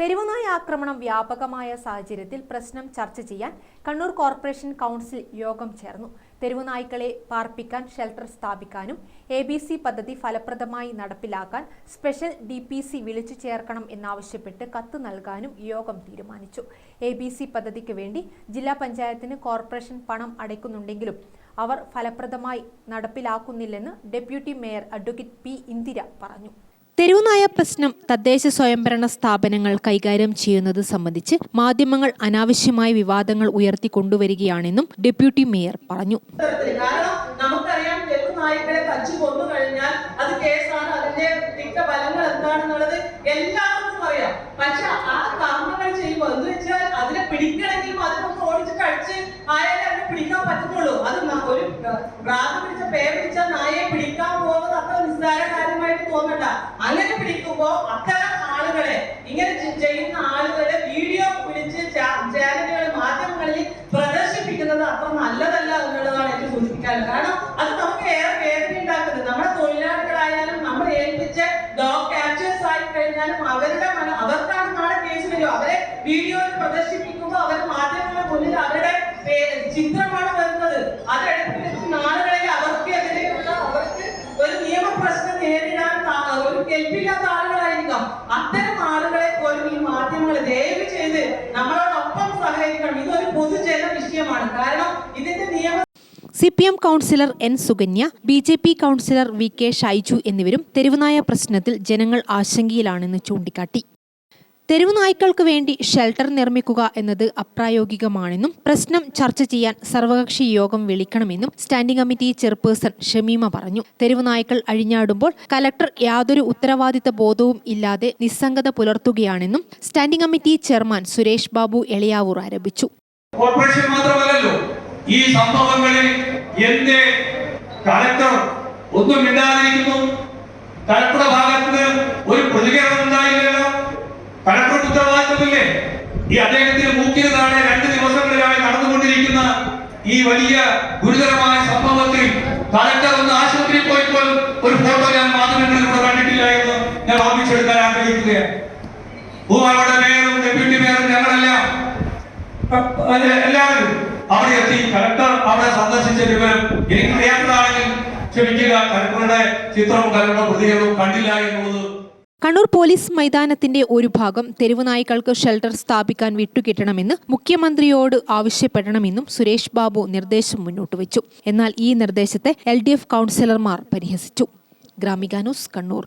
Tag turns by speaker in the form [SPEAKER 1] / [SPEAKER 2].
[SPEAKER 1] തെരുവുനായ ആക്രമണം വ്യാപകമായ സാഹചര്യത്തിൽ പ്രശ്നം ചർച്ച ചെയ്യാൻ കണ്ണൂർ കോർപ്പറേഷൻ കൗൺസിൽ യോഗം ചേർന്നു. തെരുവുനായ്ക്കളെ പാർപ്പിക്കാൻ ഷെൽട്ടർ സ്ഥാപിക്കാനും എ ബി സി പദ്ധതി ഫലപ്രദമായി നടപ്പിലാക്കാൻ സ്പെഷ്യൽ ഡി പി സി വിളിച്ചു ചേർക്കണം എന്നാവശ്യപ്പെട്ട് കത്ത് നൽകാനും യോഗം തീരുമാനിച്ചു. എ ബി സി പദ്ധതിക്ക് വേണ്ടി ജില്ലാ പഞ്ചായത്തിന് കോർപ്പറേഷൻ പണം അടയ്ക്കുന്നുണ്ടെങ്കിലും അവർ ഫലപ്രദമായി നടപ്പിലാക്കുന്നില്ലെന്ന് deputy mayor advocate P Indira പറഞ്ഞു. പ്രശ്നം തദ്ദേശ സ്വയംഭരണ സ്ഥാപനങ്ങൾ കൈകാര്യം ചെയ്യുന്നത് സംബന്ധിച്ച് മാധ്യമങ്ങൾ അനാവശ്യമായ വിവാദങ്ങൾ ഉയർത്തി കൊണ്ടുവരികയാണെന്നും ഡെപ്യൂട്ടി മേയർ പറഞ്ഞു.
[SPEAKER 2] നമുക്കറിയാം തെരുവ് കഴിഞ്ഞാൽ അത് എന്താണെന്നുള്ളത് എല്ലാവർക്കും അറിയാം. ആ ചെയ്യുമ്പോൾ വെച്ചാൽ അതിനെ ഓടിച്ച് കഴിച്ച് ആയാലേ അതിനെ പിടിക്കാൻ പറ്റത്തുള്ളൂ. അത് ഒരു പ്രാഥമിക പിടിച്ച പേ പിടിച്ച നായയെ പിടിക്കാൻ പോകുന്നത് അത്ര നിസ്സാര കാര്യമായിട്ട് തോന്നണ്ട അങ്ങനെ പിടിക്കുമ്പോ അത്തരം ആളുകളെ ഇങ്ങനെ ചെയ്യുന്ന ആളുകളെ വീഡിയോ പിടിച്ച് ചാനലുകൾ മാധ്യമങ്ങളിൽ പ്രദർശിപ്പിക്കുന്നത് അത്ര നല്ലതല്ല എന്നുള്ളതാണ് എനിക്ക് സൂചിപ്പിക്കാനുള്ളത്. കാരണം അത് നമുക്ക് ഏറെ വേദന ഉണ്ടാക്കുന്നത്. നമ്മുടെ തൊഴിലാളികളായാലും നമ്മൾ ഏൽപ്പിച്ച് ക്യാപ്ചേഴ്സ് ആയി കഴിഞ്ഞാലും അവരുടെ അവർക്കാണ് നാളെ കേസ് വരും അവരെ വീഡിയോയിൽ പ്രദർശിപ്പിക്കുമ്പോൾ അവർ മാധ്യമങ്ങളുടെ മുന്നിൽ അവരുടെ ചിത്രമാണ് വരുന്നത്. അത് എടുത്ത് കെൽപ്പില്ലാത്ത ആളുകളായിരിക്കാം. അത്തരം ആളുകളെ പോലും ഈ മാധ്യമങ്ങൾ ദയവ് ചെയ്ത് നമ്മളോടൊപ്പം സഹകരിക്കണം. ഇതൊരു പൊതുജന വിഷയമാണ്. കാരണം ഇതിന്റെ നിയമ
[SPEAKER 1] C P M councillor N Sukanya B J P councillor V K Shaiju എന്നിവരും തെരുവുനായ പ്രശ്നത്തിൽ ജനങ്ങൾ ആശങ്കയിലാണെന്ന് ചൂണ്ടിക്കാട്ടി. തെരുവുനായ്ക്കൾക്ക് വേണ്ടി ഷെൽട്ടർ നിർമ്മിക്കുക എന്നത് അപ്രായോഗികമാണെന്നും പ്രശ്നം ചർച്ച ചെയ്യാൻ സർവകക്ഷി യോഗം വിളിക്കണമെന്നും സ്റ്റാൻഡിംഗ് കമ്മിറ്റി ചെയർപേഴ്സൺ ഷമീമ പറഞ്ഞു. തെരുവു നായ്ക്കൾ അഴിഞ്ഞാടുമ്പോൾ കലക്ടർ യാതൊരു ഉത്തരവാദിത്ത ബോധവും ഇല്ലാതെ നിസ്സംഗത പുലർത്തുകയാണെന്നും standing committee chairman Suresh Babu Eliyavoor ആരോപിച്ചു.
[SPEAKER 3] കോർപ്പറേഷൻ മാത്രമല്ലല്ലോ ഈ സംഭവങ്ങളിൽ എന്റെ കലക്ടർ ഒന്നും മിണ്ടാതിരിക്കുന്നു കലക്ടറുടെ ഭാഗത്ത് ഒരു പ്രതികരണം ഉത്തരവാദിത്തമില്ലേ ഈ അദ്ദേഹത്തിന് മൂക്കിന് താഴെ രണ്ട് ദിവസങ്ങളിലായി നടന്നുകൊണ്ടിരിക്കുന്ന ഈ വലിയ ഗുരുതരമായ സംഭവത്തിൽ കലക്ടർ ഒന്ന് ആശുപത്രിയിൽ പോയപ്പോൾ ഒരു ഫോട്ടോ ഞാൻ മാധ്യമങ്ങളിലൂടെ കണ്ടിട്ടില്ല എന്ന് ഞാൻ ഓർമ്മിച്ചെടുക്കാൻ ആഗ്രഹിക്കുകയാണ്. ഭൂമാരുടെ മേയറും ഡെപ്യൂട്ടി മേയറും ഞങ്ങളെല്ലാം എല്ലാവരും അവിടെ എത്തി. കലക്ടർ അവിടെ സന്ദർശിച്ച വിവരം എനിക്ക് അറിയാത്തതാണെങ്കിൽ ക്ഷമിക്കുക. കലക്ടറുടെ ചിത്രവും കലക്ടറുടെ പ്രതികരണവും കണ്ടില്ല എന്നുള്ളത്
[SPEAKER 1] കണ്ണൂർ പോലീസ് മൈതാനത്തിന്റെ ഒരു ഭാഗം തെരുവുനായ്ക്കൾക്ക് ഷെൽട്ടർ സ്ഥാപിക്കാൻ വിട്ടുകിട്ടണമെന്ന് മുഖ്യമന്ത്രിയോട് ആവശ്യപ്പെടണമെന്നും സുരേഷ് ബാബു നിർദ്ദേശം മുന്നോട്ട് വെച്ചു. എന്നാൽ ഈ നിർദ്ദേശത്തെ എൽ കൗൺസിലർമാർ പരിഹസിച്ചു. Gramika news Kannur.